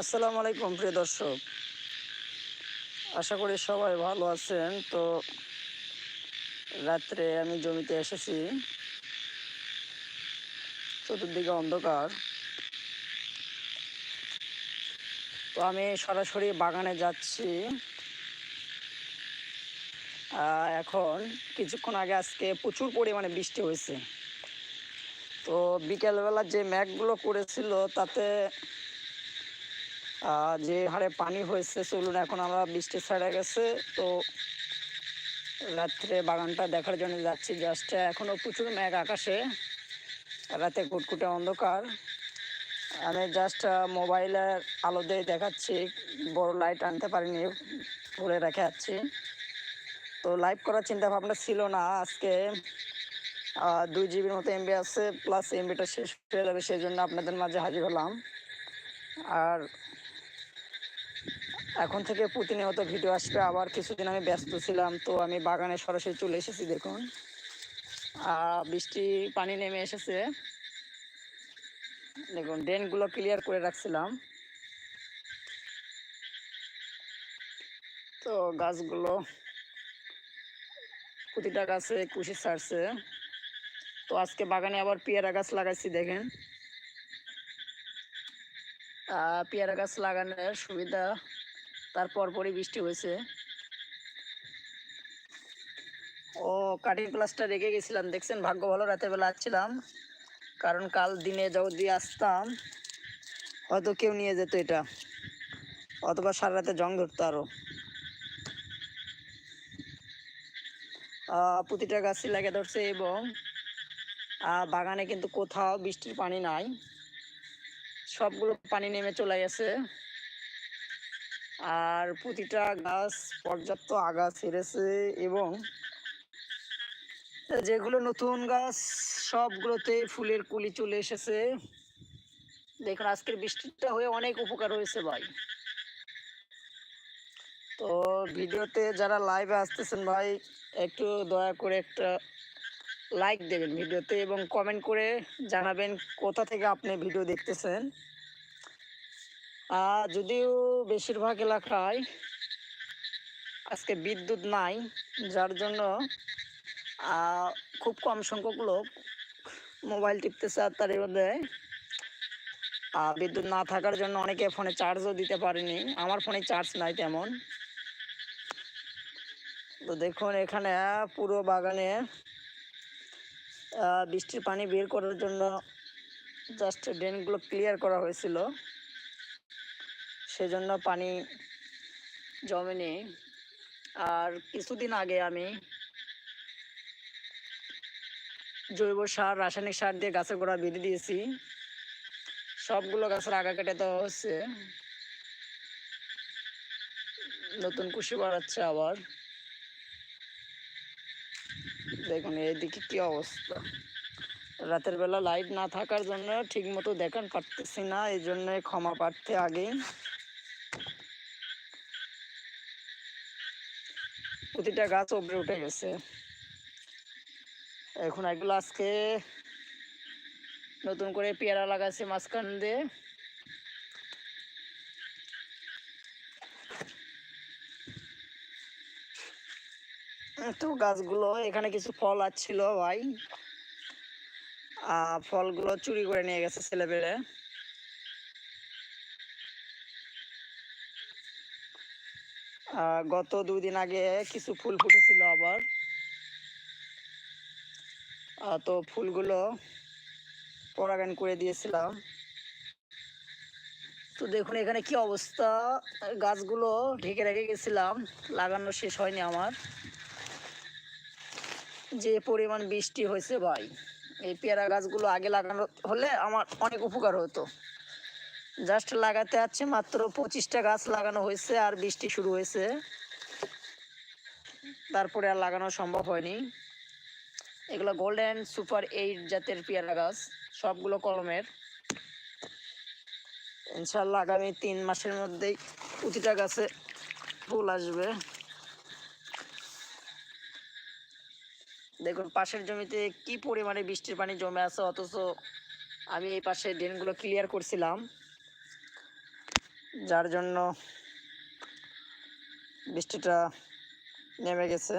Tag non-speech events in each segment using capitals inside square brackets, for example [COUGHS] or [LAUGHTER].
আসসালামু আলাইকুম, প্রিয় দর্শক। আশা করি সবাই ভালো আছেন। তো রাত্রে আমি জমিতে এসেছি। চতুর্দিকে অন্ধকার। তো আমি সরাসরি বাগানে যাচ্ছি। এখন কিছুক্ষণ আগে আজকে প্রচুর পরিমাণে বৃষ্টি হয়েছে। তো বিকেলবেলা যে ম্যাঘগুলো করেছিল, তাতে যে হারে পানি হয়েছে চলুন এখন আমরা বৃষ্টি ছেড়ে গেছে। তো রাত্রে বাগানটা দেখার জন্য যাচ্ছি। জাস্ট এখনও প্রচুর মেঘ আকাশে। রাতে কুটকুটে অন্ধকার। আমি জাস্ট মোবাইলের আলো দিয়ে দেখাচ্ছি। বড় লাইট আনতে পারিনি, ধরে রেখে যাচ্ছি। তো লাইভ করার চিন্তা ভাবনা ছিল না আজকে। দুই জিবির মতো এমবি আছে প্লাস এমবিটা শেষ হয়ে যাবে, সেই জন্য আপনাদের মাঝে হাজির হলাম। আর এখন থেকে প্রতিনিয়ত ভিডিও আসবে। আবার কিছুদিন আমি ব্যস্ত ছিলাম, তো আমি বাগানে সরাসরি চলে এসেছি, দেখুন। বৃষ্টি পানি নেমে এসেছে। দেখুন, ড্রেনগুলো ক্লিয়ার করে রাখছিলাম। তো গাছগুলো প্রতিটা গাছে কুশি ছাড়ছে। তো আজকে বাগানে আবার পেয়ারা গাছ লাগাইছি, দেখেন। পেয়ারা গাছ লাগানোর সুবিধা তারপর পরই বৃষ্টি হয়েছে। ও কাটিং প্লাসটা রেখে গেছিলাম দেখছেন? ভাগ্য ভালো রাতের বেলা আসছিলাম। কারণ কাল দিনে যদি আসতাম হয়তো কেউ নিয়ে যেত এটা। অথবা সারা রাতে জং ধরতো আরও। আহ, প্রতিটা গাছই লাগে ধরছে এবং বাগানে কিন্তু কোথাও বৃষ্টির পানি নাই। সবগুলো পানি নেমে চলে গেছে। আর প্রতিটা গাছ পর্যাপ্ত আগা ছেড়েছে এবং যেগুলো নতুন গাছ, সবগুলোতে ফুলের কুলি চলে এসেছে। দেখুন, আজকের বৃষ্টিটা হয়ে অনেক উপকার হয়েছে ভাই। তো ভিডিওতে যারা লাইভে আসতেছেন ভাই, একটু দয়া করে একটা লাইক দেবেন ভিডিওতে এবং কমেন্ট করে জানাবেন কোথা থেকে আপনি ভিডিও দেখতেছেন। যদিও বেশিরভাগ এলাকায় আজকে বিদ্যুৎ নাই, যার জন্য খুব কম সংখ্যক লোক মোবাইল টিপতেছে আর তার মধ্যে বিদ্যুৎ না থাকার জন্য অনেকে ফোনে চার্জও দিতে পারেনি। আমার ফোনে চার্জ নাই তেমন। তো দেখুন, এখানে পুরো বাগানে বৃষ্টির পানি বের করার জন্য জাস্ট ড্রেনগুলো ক্লিয়ার করা হয়েছিল। সেজন্য পানি জমেনি। আর কিছুদিন আগে আমি জৈব সার, রাসায়নিক সার দিয়ে গাছের গোড়া বেঁধে দিয়েছি। সবগুলো গাছের আগা কেটে দেওয়া হচ্ছে। নতুন কুশি বাড়াচ্ছে আবার। দেখুন, এইদিকে কি অবস্থা। রাতের বেলা লাইট না থাকার জন্য ঠিক মতো দেখান পারতেছি না, এই জন্য ক্ষমা প্রার্থী আগে। প্রতিটা গাছ উপরে উঠে গেছে। এখন এগুলো আজকে নতুন করে পেয়ারা লাগাচ্ছে মাঝখান দিয়ে। তো গাছগুলো এখানে কিছু ফল আসছিল ভাই। আহ, ফলগুলো চুরি করে নিয়ে গেছে ছেলেপেলে। গত দুই দিন আগে কিছু ফুল ফুটেছিল আবার। তো ফুলগুলো পরাগায়ন করে দিয়েছিলাম। তো দেখুন এখানে কি অবস্থা। গাছগুলো ঢেকে রেখে গেছিলাম, লাগানো শেষ হয়নি আমার। যে পরিমাণ বৃষ্টি হয়েছে ভাই, এই পেয়ারা গাছগুলো আগে লাগানো হলে আমার অনেক উপকার হতো। জাস্ট লাগাতে আছে, মাত্র পঁচিশটা গাছ লাগানো হয়েছে আর বৃষ্টি শুরু হয়েছে। তারপরে আর লাগানো সম্ভব হয়নি। এগুলো গোল্ডেন সুপার এইট জাতের পেয়ারা গাছ, সবগুলো কলমের। ইনশাল্লাহ আগামী তিন মাসের মধ্যেই প্রতিটা গাছে ফুল আসবে। দেখুন, পাশের জমিতে কি পরিমাণে বৃষ্টির পানি জমে আছে, অথচ আমি এই পাশে ড্রেনগুলো ক্লিয়ার করছিলাম। যার জন্য বৃষ্টিটা নেমে গেছে।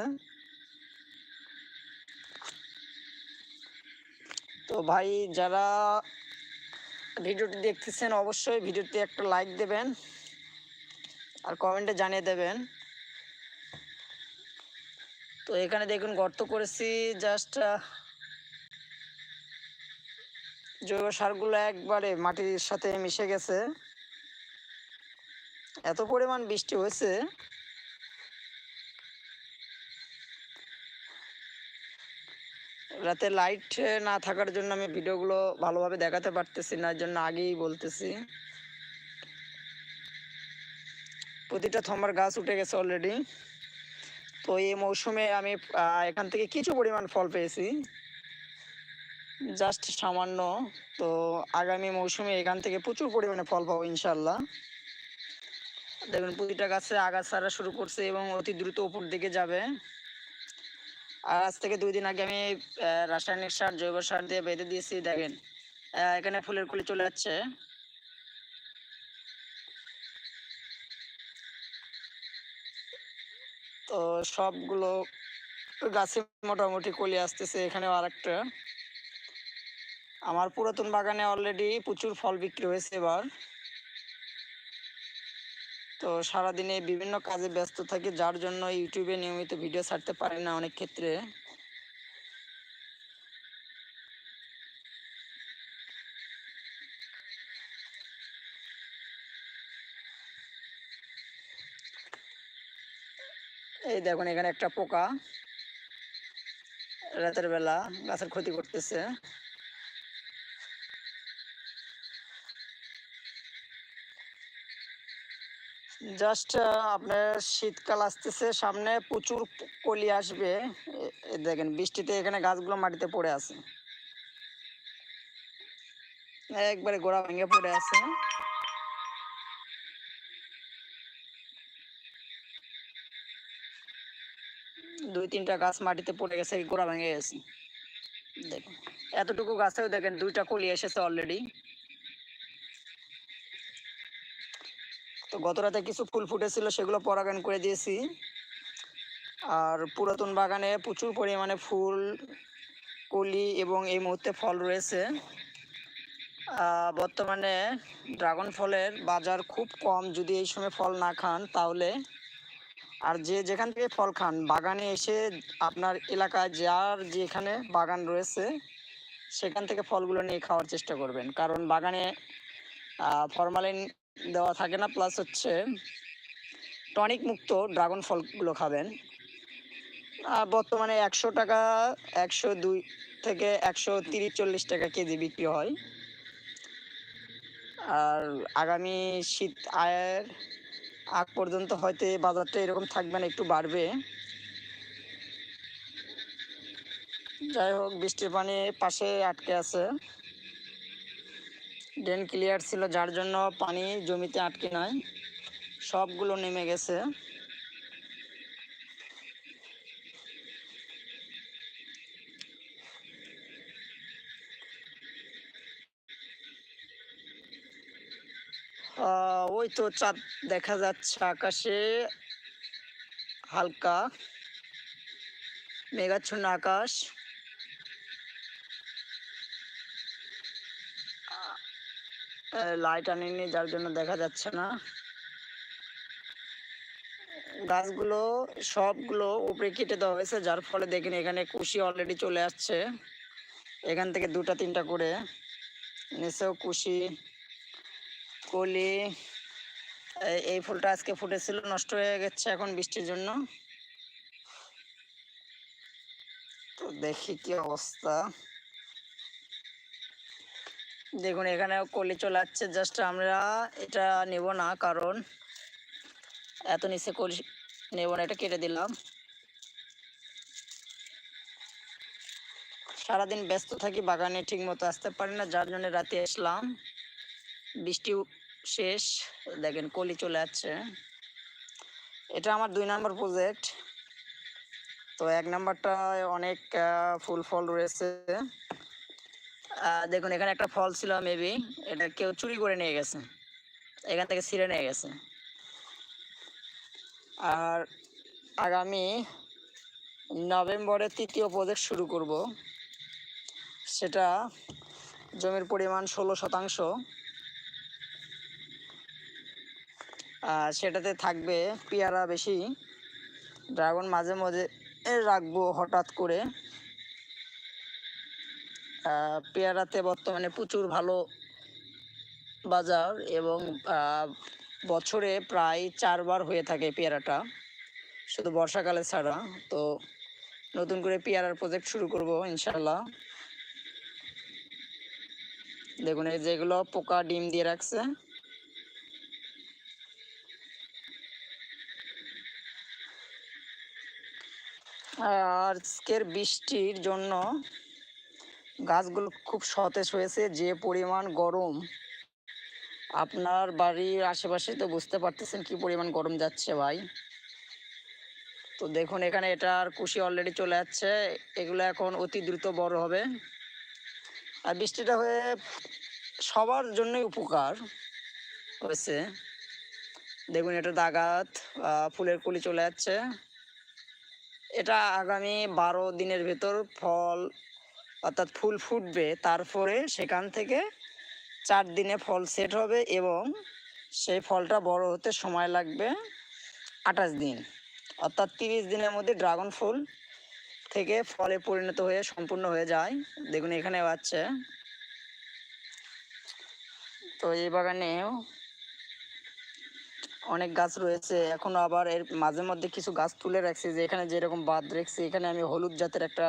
তো ভাই, যারা ভিডিওটি দেখতেছেন, অবশ্যই ভিডিওটি একটা লাইক দেবেন আর কমেন্টে জানিয়ে দেবেন। তো এখানে দেখুন, গর্ত করেছি জাস্ট জৈব সারগুলো একবারে মাটির সাথে মিশে গেছে। এত পরিমাণ বৃষ্টি হয়েছে। রাতে লাইট না থাকার জন্য আমি ভিডিওগুলো ভালোভাবে দেখাতে পারতেছি না জন্য আগেই বলতেছি। প্রতিটা থমার গাছ উঠে গেছে অলরেডি তো এই মৌসুমে আমি এখান থেকে কিছু পরিমাণ ফল পেয়েছি। জাস্ট সামান্য। তো আগামী মৌসুমে এখান থেকে প্রচুর পরিমাণে ফল পাবো ইনশাল্লাহ দেখুন প্রতিটা গাছে আগাছাড়া শুরু করছে এবং অতি দ্রুত উপর দিকে যাবে। আর আজ থেকে দুই দিন আগে আমি রাসায়নিক সার, জৈব সার দিয়ে বেঁধে দিয়েছি, দেখেন। এখানে ফুলের কুলি চলে যাচ্ছে। তো সবগুলো গাছে মোটামুটি কলি আসতেছে এখানে আর একটা আমার পুরাতন বাগানে অলরেডি প্রচুর ফল বিক্রি হয়েছে এবার। তো সারাদিনে বিভিন্ন কাজে ব্যস্ত থাকি, যার জন্য ইউটিউবে নিয়মিত ভিডিও ছাড়তে পারি না অনেক ক্ষেত্রে। এই দেখুন, এখানে একটা পোকা। রাতের বেলা গাছের ক্ষতি করতেছে। জাস্ট আপনার শীতকাল আসতেছে, সামনে প্রচুর কলি আসবে। দেখেন, বৃষ্টিতে এখানে গাছগুলো মাটিতে পড়ে আছে। একবারে গোড়া ভেঙে পড়ে আছে। দুই, তিনটা গাছ মাটিতে পড়ে গেছে, গোড়া ভেঙে গেছে। দেখুন, এতটুকু গাছেও দেখেন, দুইটা কলি এসেছে অলরেডি গত রাতে কিছু ফুল ফুটেছিল, সেগুলো পরাগায়ন করে দিয়েছি। আর পুরাতন বাগানে প্রচুর পরিমাণে ফুল, কলি এবং এই মুহূর্তে ফল রয়েছে। বর্তমানে ড্রাগন ফলের বাজার খুব কম, যদি এই সময় ফল না খান তাহলে। আর যে যেখান থেকে ফল খান, বাগানে এসে আপনার এলাকায় যার যেখানে বাগান রয়েছে, সেখান থেকে ফলগুলো নিয়ে খাওয়ার চেষ্টা করবেন। কারণ বাগানে ফরমালিন দেওয়া থাকে না প্লাস হচ্ছে টনিক মুক্ত ড্রাগন ফলগুলো খাবেন। আর বর্তমানে একশো টাকা, একশো দুই থেকে একশো তিরিশ চল্লিশ টাকা কেজি বিক্রি হয়। আর আগামী শীত আয়ের আগ পর্যন্ত হয়তো বাজারটা এরকম থাকবে না, একটু বাড়বে। যাই হোক, বৃষ্টির পানি পাশে আটকে আছে। ড্রেন ক্লিয়ার ছিল, যার জন্য পানি জমিতে আটকে নাই। সবগুলো নেমে গেছে। ওই তো চাঁদ দেখা যাচ্ছে আকাশে। হালকা। মেঘাচ্ছন্ন আকাশ। লাইট আনিনি, যার জন্য দেখা যাচ্ছে না। গাছগুলো, সবগুলো উপরে কেটে দেওয়া হয়েছে, যার ফলে দেখেন এখানে কুশি অলরেডি চলে আসছে। এখান থেকে দুটা, তিনটা করে। নিচেও কুশি, কলি এই- ফুলটা আজকে ফুটেছিল, নষ্ট হয়ে গেছে এখন বৃষ্টির জন্য। তো দেখি কি অবস্থা। দেখুন, এখানে কলি চলে যাচ্ছে জাস্ট আমরা এটা নেব না, কারণ এত নিচে কলি নেব না, এটা কেটে দিলাম। সারাদিন ব্যস্ত থাকি, বাগানে ঠিক মতো আসতে পারি না, যার জন্য রাতে আসলাম। বৃষ্টি শেষ, দেখেন কলি চলে যাচ্ছে এটা আমার দুই নম্বর প্রজেক্ট তো এক নাম্বারটা অনেক ফুল ফল রয়েছে। দেখুন, এখানে একটা ফল ছিল মেবি এটা কেউ চুরি করে নিয়ে গেছে। এখান থেকে ছিঁড়ে নিয়ে গেছে। আর আগামী নভেম্বরে তৃতীয় প্রজেক্ট শুরু করব। সেটা জমির পরিমাণ ষোলো শতাংশ। আর সেটাতে থাকবে পেয়ারা বেশি। ড্রাগন মাঝে মাঝে রাখব হঠাৎ করে। পেয়ারাতে বর্তমানে প্রচুর ভালো বাজার এবং বছরে প্রায় চারবার হয়ে থাকে পেয়ারাটা। শুধু বর্ষাকালে ছাড়া। তো নতুন করে পেয়ারার প্রজেক্ট শুরু করব ইনশাল্লাহ দেখুন, এই যেগুলো পোকা ডিম দিয়ে রাখছে। আজকের বৃষ্টির জন্য গাছগুলো খুব সতেজ হয়েছে, যে পরিমাণ গরম আপনার বাড়ির আশেপাশে তো বুঝতে পারতেছেন কি পরিমাণ গরম যাচ্ছে ভাই। তো দেখুন এখানে এটার কুশি অলরেডি চলে যাচ্ছে এগুলো এখন অতি দ্রুত বড় হবে। আর বৃষ্টিটা হয়ে সবার জন্যই উপকার হয়েছে। দেখুন এটা দাগাত ফুলের কুলি চলে যাচ্ছে এটা আগামী বারো দিনের ভেতর ফল অর্থাৎ ফুল ফুটবে। তারপরে সেখান থেকে চার দিনে ফল সেট হবে এবং সেই ফলটা বড় হতে সময় লাগবে আঠাশ দিন। অর্থাৎ তিরিশ দিনের মধ্যে ড্রাগন ফুল থেকে ফলে পরিণত হয়ে সম্পূর্ণ হয়ে যায়। দেখুন, এখানে আছে। তো এই বাগানেও অনেক গাছ রয়েছে। এখনও আবার এর মাঝে মধ্যে কিছু গাছ তুলে রাখছি যে এখানে যেরকম বাদ রেখেছি, এখানে আমি হলুদ জাতের একটা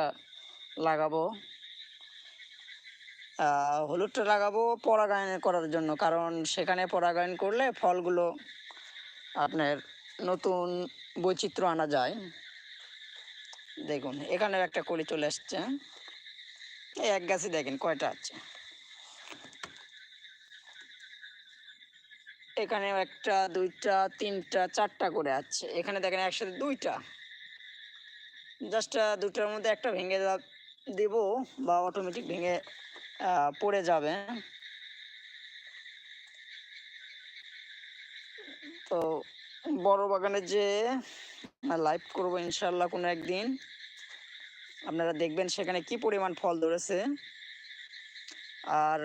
লাগাবো। হলুদটা লাগাবো পরাগায়ন করার জন্য। কারণ সেখানে পরাগায়ন করলে ফলগুলো আপনার নতুন বৈচিত্র্য আনা যায়। দেখুন এখানে একটা কলি চলে আসছে। এই এক গাছই দেখেন, কয়টা আছে? এখানেও একটা, দুইটা, তিনটা, চারটা করে আছে। এখানে দেখেন একসাথে দুইটা। জাস্ট দুটার মধ্যে একটা ভেঙে দেবো বা অটোমেটিক ভেঙে পড়ে যাবে। তো বড় বাগানে যে লাইভ করব ইনশাল্লাহ কোনো একদিন। আপনারা দেখবেন সেখানে কি পরিমাণ ফল ধরেছে। আর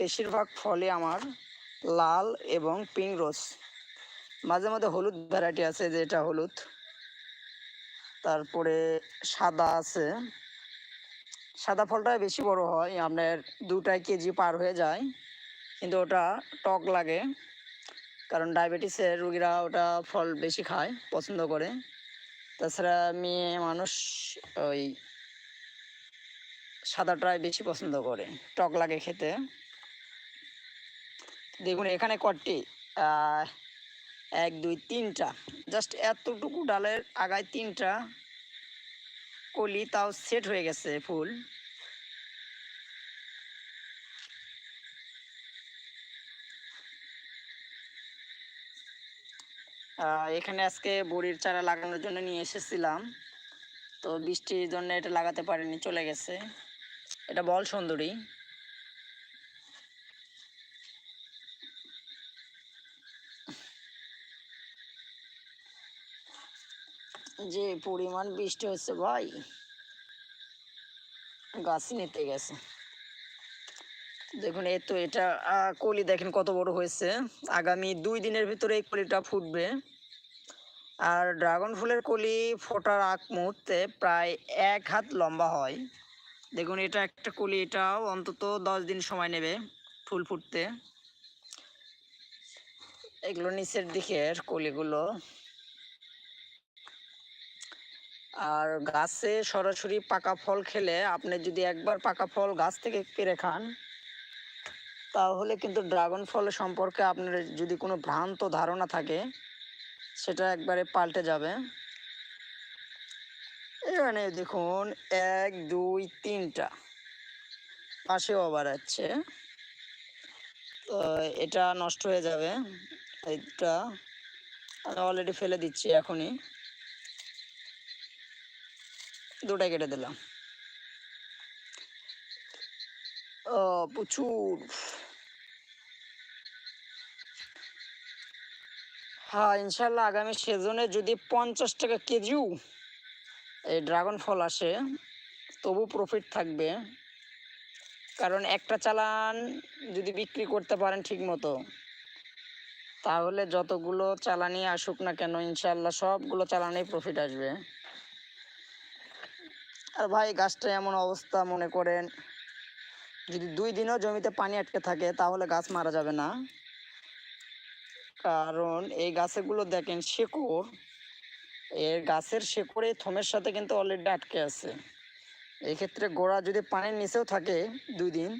বেশিরভাগ ফলে আমার লাল এবং পিঙ্ক রোজ মাঝে মাঝে হলুদ ভ্যারাইটি আছে, যেটা হলুদ। তারপরে সাদা আছে। সাদা ফলটাই বেশি বড় হয় আপনার দুটাই কেজি পার হয়ে যায়। কিন্তু ওটা টক লাগে কারণ ডায়াবেটিসের রুগীরা ওটা ফল বেশি খায় পছন্দ করে। তাছাড়া মেয়ে মানুষ ওই সাদাটাই বেশি পছন্দ করে টক লাগে খেতে। দেখুন এখানে কটি আহ, এক দুই তিনটা জাস্ট এতটুকু ডালের আগায় তিনটা। কলি তাও সেট হয়ে গেছে ফুল। এখানে আজকে বড়ির চারা লাগানোর জন্য নিয়ে এসেছিলাম। তো বৃষ্টির জন্য এটা লাগাতে পারিনি, চলে গেছে। এটা বল সুন্দরী। যে পরিমাণ বৃষ্টি হচ্ছে ভাই, গাছ নিতে গেছে। দেখুন, এই তো এটা কলি দেখেন কত বড় হয়েছে। আগামী দুই দিনের ভিতরে এই কলিটা ফুটবে। আর ড্রাগন ফুলের কলি ফোটার আগ মুহূর্তে প্রায় এক হাত লম্বা হয়। দেখুন, এটা একটা কলি, এটাও অন্তত দশ দিন সময় নেবে ফুল ফুটতে। এগুলো নিচের দিকের কলিগুলো আর গাছে সরাসরি পাকা ফল খেলে আপনি যদি একবার পাকা ফল গাছ থেকে পেরে খান, তাহলে কিন্তু ড্রাগন ফল সম্পর্কে আপনার যদি কোনো ভ্রান্ত ধারণা থাকে, সেটা একবারে পাল্টে যাবে। এখানে দেখুন, এক, দুই, তিনটা পাশেও আবার আছে। তো এটা নষ্ট হয়ে যাবে। এটা অলরেডি ফেলে দিচ্ছি এখনই। দুটাই কেটে দিলাম। প্রচুর। হ্যাঁ ইনশাল্লাহ আগামী সেজনে যদি পঞ্চাশ টাকা কেজিও এই ড্রাগন ফল আসে, তবু প্রফিট থাকবে। কারণ একটা চালান যদি বিক্রি করতে পারেন ঠিক মতো তাহলে যতগুলো চালানি আসুক না কেন ইনশাল্লাহ সবগুলো চালানেই প্রফিট আসবে। আর ভাই গাছটা এমন অবস্থা, মনে করেন যদি দুই দিনও জমিতে পানি আটকে থাকে তাহলে গাছ মারা যাবে না। কারণ এই গাছগুলো দেখেন শেকড়, এর গাছের শেকড়ে থমের সাথে কিন্তু অলরেডি আটকে আছে। এই ক্ষেত্রে গোড়া যদি পানির নিচেও থাকে দুই দিন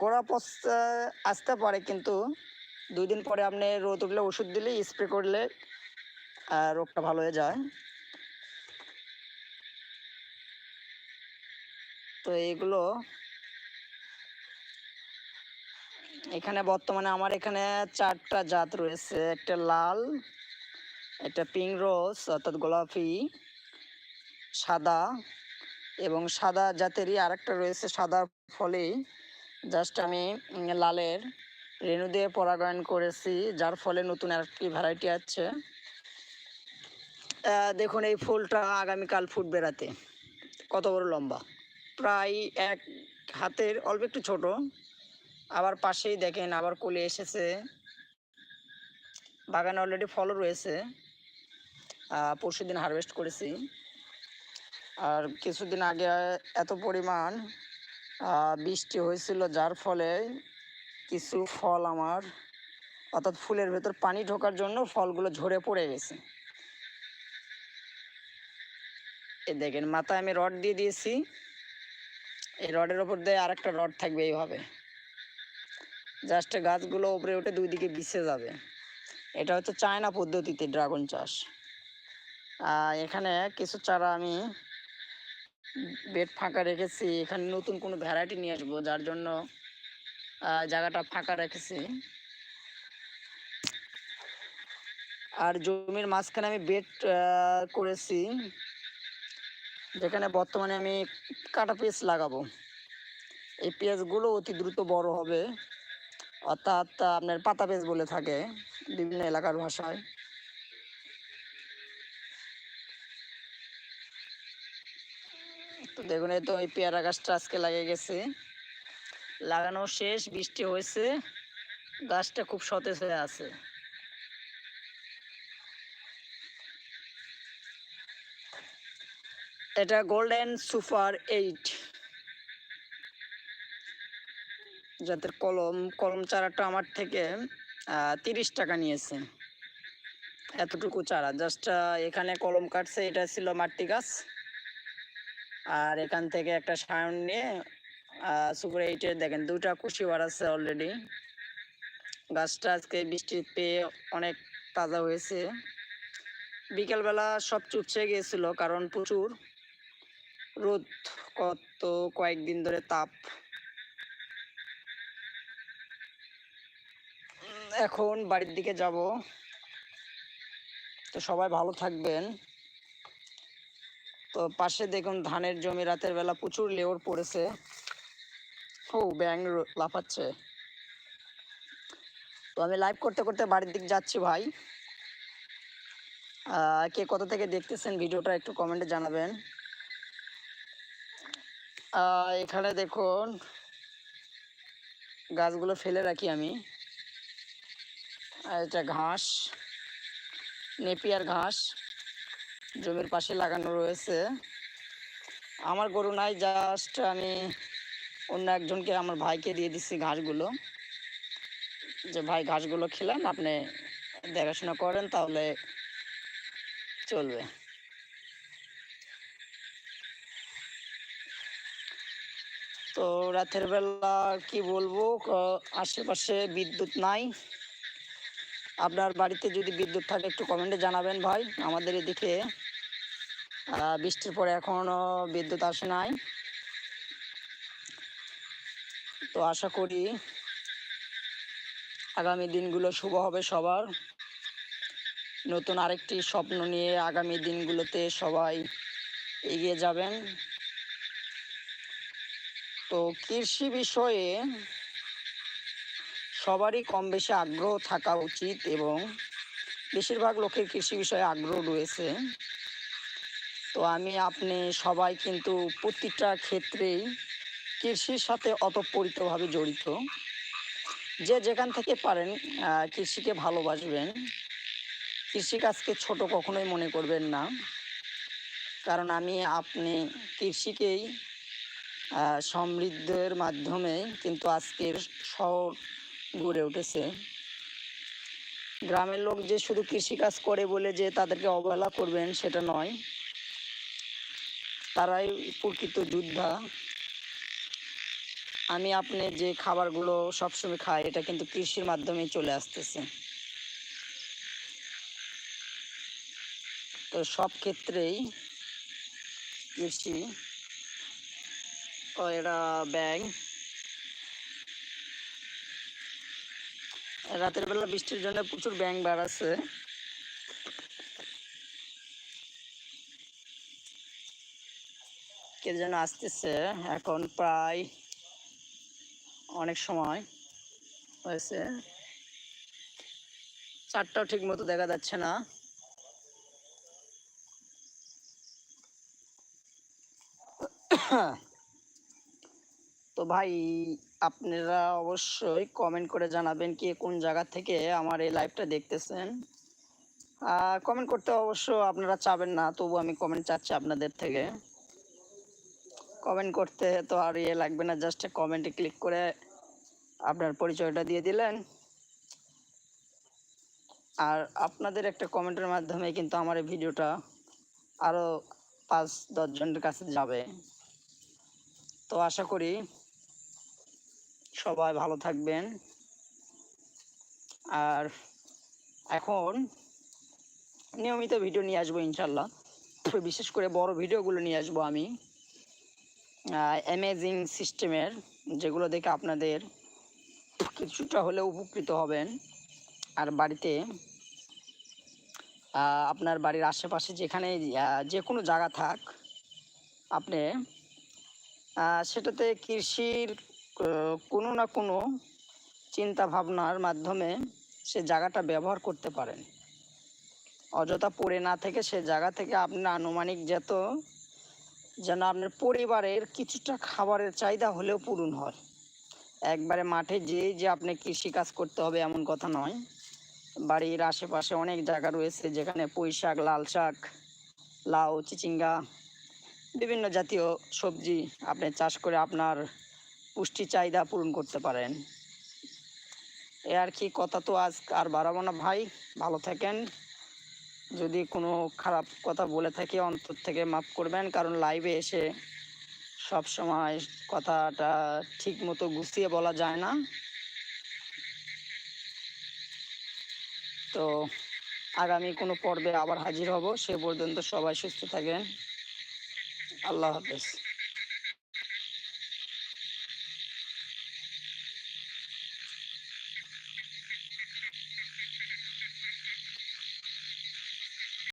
গোড়া পচতে, আসতে পারে কিন্তু দুই দিন পরে আপনি রোদ উঠলে ওষুধ দিলে স্প্রে করলে রোগটা ভালো হয়ে যায়। তো এগুলো এখানে বর্তমানে আমার এখানে চারটা জাত রয়েছে। একটা লাল, একটা পিঙ্ক রোজ অর্থাৎ গোলাপি, সাদা এবং সাদা জাতেরই আরেকটা রয়েছে সাদা ফলেই জাস্ট আমি লালের রেণু দিয়ে পরাগায়ন করেছি, যার ফলে নতুন আরেকটি ভ্যারাইটি আছে। দেখুন এই ফুলটা আগামীকাল ফুটবে রাতে কত বড় লম্বা? প্রায় এক হাতের, অল্প একটু ছোট। আবার পাশেই দেখেন আবার কলে এসেছে। বাগানে অলরেডি ফলও রয়েছে। পরশু দিন হারভেস্ট করেছি। আর কিছুদিন আগে এত পরিমাণ বৃষ্টি হয়েছিল যার ফলে কিছু ফল আমার, অর্থাৎ ফুলের ভেতর পানি ঢোকার জন্য ফলগুলো ঝরে পড়ে গেছে। এ দেখেন, মাথায় আমি রড দিয়ে দিয়েছি। এই রডের ওপর দিয়ে আরেকটা রড থাকবে এইভাবে। জাস্ট গাছগুলো উপরে উঠে দুই দিকে বিছে যাবে। এটা হচ্ছে চায়না পদ্ধতিতে ড্রাগন চাষ। এখানে কিছু চারা আমি বেড ফাঁকা রেখেছি। এখানে নতুন কোনো ভ্যারাইটি নিয়ে আসব, যার জন্য জায়গাটা ফাঁকা রেখেছি। আর জমির মাঝখানে আমি বেড করেছি। যেখানে বর্তমানে আমি কাটা পেঁয়াজ লাগাবো। এই পেঁয়াজগুলো অতি দ্রুত বড় হবে। অর্থাৎ আপনার পাতা পেঁয়াজ বলে থাকে বিভিন্ন এলাকার ভাষায়। তো দেখুন, এই তো এই পেয়ারা গাছটা আজকে লাগিয়ে গেছে। লাগানো শেষ, বৃষ্টি হয়েছে। গাছটা খুব সতেজ হয়ে আছে। এটা গোল্ডেন সুপার এইট যাদের কলম কলম চারাটা আমার থেকে তিরিশ টাকা নিয়েছে। এতটুকু চারা। জাস্ট এখানে কলম কাটছে, এটা ছিল মাটি গাছ। আর এখান থেকে একটা সায়ন নিয়ে সুপার এইটের দেখেন দুটা কুশি বাড়াচ্ছে অলরেডি গাছটা আজকে বৃষ্টি পেয়ে অনেক তাজা হয়েছে। বিকেলবেলা সব চুপসে গিয়েছিল, কারণ প্রচুর। রোদ কত, কয়েকদিন ধরে তাপ। এখন বাড়ির দিকে যাব। তো সবাই ভালো থাকবেন। তো পাশে দেখুন, ধানের জমি রাতের বেলা প্রচুর লেওর পড়েছে। ও ব্যাং লাফাচ্ছে। তো আমি লাইভ করতে করতে বাড়ির দিক যাচ্ছি ভাই। কে কোথা থেকে দেখতেছেন ভিডিওটা একটু কমেন্টে জানাবেন। এখানে দেখুন, গাছগুলো ফেলে রাখি আমি। এটা ঘাস, নেপিয়ার ঘাস, জমির পাশে লাগানো রয়েছে। আমার গরু নাই জাস্ট আমি অন্য একজনকে, আমার ভাইকে দিয়ে দিচ্ছি ঘাসগুলো। যে ভাই ঘাসগুলো খেলাম আপনি দেখাশোনা করেন, তাহলে চলবে। তো রাতের বেলা কি বলব? আশেপাশে বিদ্যুৎ নাই। আপনার বাড়িতে যদি বিদ্যুৎ থাকে একটু কমেন্টে জানাবেন ভাই। আমাদের এদিকে বৃষ্টির পরে এখনও বিদ্যুৎ আসে নাই। তো আশা করি আগামী দিনগুলো শুভ হবে সবার। নতুন আরেকটি স্বপ্ন নিয়ে আগামী দিনগুলোতে সবাই এগিয়ে যাবেন। তো কৃষি বিষয়ে সবারই কম বেশি আগ্রহ থাকা উচিত এবং বেশিরভাগ লোকের কৃষি বিষয়ে আগ্রহ রয়েছে। তো আমি আপনি সবাই কিন্তু প্রতিটা ক্ষেত্রেই কৃষির সাথে অতপ্ররিতভাবে জড়িত। যে যেখান থেকে পারেন কৃষিকে ভালোবাসবেন। কৃষিকাজকে ছোট কখনোই মনে করবেন না। কারণ আমি আপনি কৃষিকেই সমৃদ্ধের মাধ্যমে কিন্তু আজকের শহর গড়ে উঠেছে। গ্রামের লোক যে শুধু কৃষিকাজ করে বলে যে তাদেরকে অবহেলা করবেন, সেটা নয়। তারাই প্রকৃত যোদ্ধা। আমি আপনি যে খাবারগুলো সবসময় খাই, এটা কিন্তু কৃষির মাধ্যমেই চলে আসতেছে। তো সব ক্ষেত্রেই কৃষি এটা ব্যাগ রাতের বেলা বৃষ্টির জন্য প্রচুর ব্যাং বাড়াচ্ছে কে যেন আসতেছে, এখন প্রায় অনেক সময় হয়েছে। চারটাও ঠিক মতো দেখা যাচ্ছে না। [COUGHS] তো ভাই, আপনারা অবশ্যই কমেন্ট করে জানাবেন কি কোন জায়গা থেকে আমার এই লাইভটা দেখতেছেন। কমেন্ট করতে অবশ্য আপনারা চাবেন না, তবু আমি কমেন্ট চাচ্ছি আপনাদের থেকে। কমেন্ট করতে তো আর ইয়ে লাগবে না জাস্ট কমেন্টে ক্লিক করে আপনার পরিচয়টা দিয়ে দিলেন। আর আপনাদের একটা কমেন্টের মাধ্যমে কিন্তু আমার এই ভিডিওটা আরও পাঁচ দশজনের কাছে যাবে। তো আশা করি সবাই ভালো থাকবেন। আর এখন নিয়মিত ভিডিও নিয়ে আসব ইনশাল্লাহ। বিশেষ করে বড় ভিডিওগুলো নিয়ে আসব আমি। অ্যামেজিং সিস্টেমের যেগুলো দেখে আপনাদের কিছুটা হলেও উপকৃত হবেন। আর বাড়িতে আপনার বাড়ির আশেপাশে যেখানে যে কোনো জায়গা থাক, আপনি সেটাতে কৃষির কোনো না কোনো চিন্তা ভাবনার মাধ্যমে সে জায়গাটা ব্যবহার করতে পারেন। অযথা পড়ে না থেকে সে জায়গা থেকে আপনার আনুমানিক যত যেন আপনার পরিবারের কিছুটা খাবারের চাহিদা হলেও পূরণ হয়। একবারে মাঠে যেয়ে যে আপনি কৃষিকাজ করতে হবে এমন কথা নয়। বাড়ির আশেপাশে অনেক জায়গা রয়েছে যেখানে পুঁই শাক লাল শাক লাউ, চিচিঙ্গা, বিভিন্ন জাতীয় সবজি আপনি চাষ করে আপনার পুষ্টি চাহিদা পূরণ করতে পারেন। এ আর কি কথা তো আজ আর বাড়াবো না ভাই, ভালো থাকেন। যদি কোনো খারাপ কথা বলে থাকি অন্তর থেকে মাফ করবেন, কারণ লাইভে এসে সব সময় কথাটা ঠিক মতো গুছিয়ে বলা যায় না। তো আগামী কোনো পর্বে আবার হাজির হব, সে পর্যন্ত সবাই সুস্থ থাকেন। আল্লাহ হাফেজ।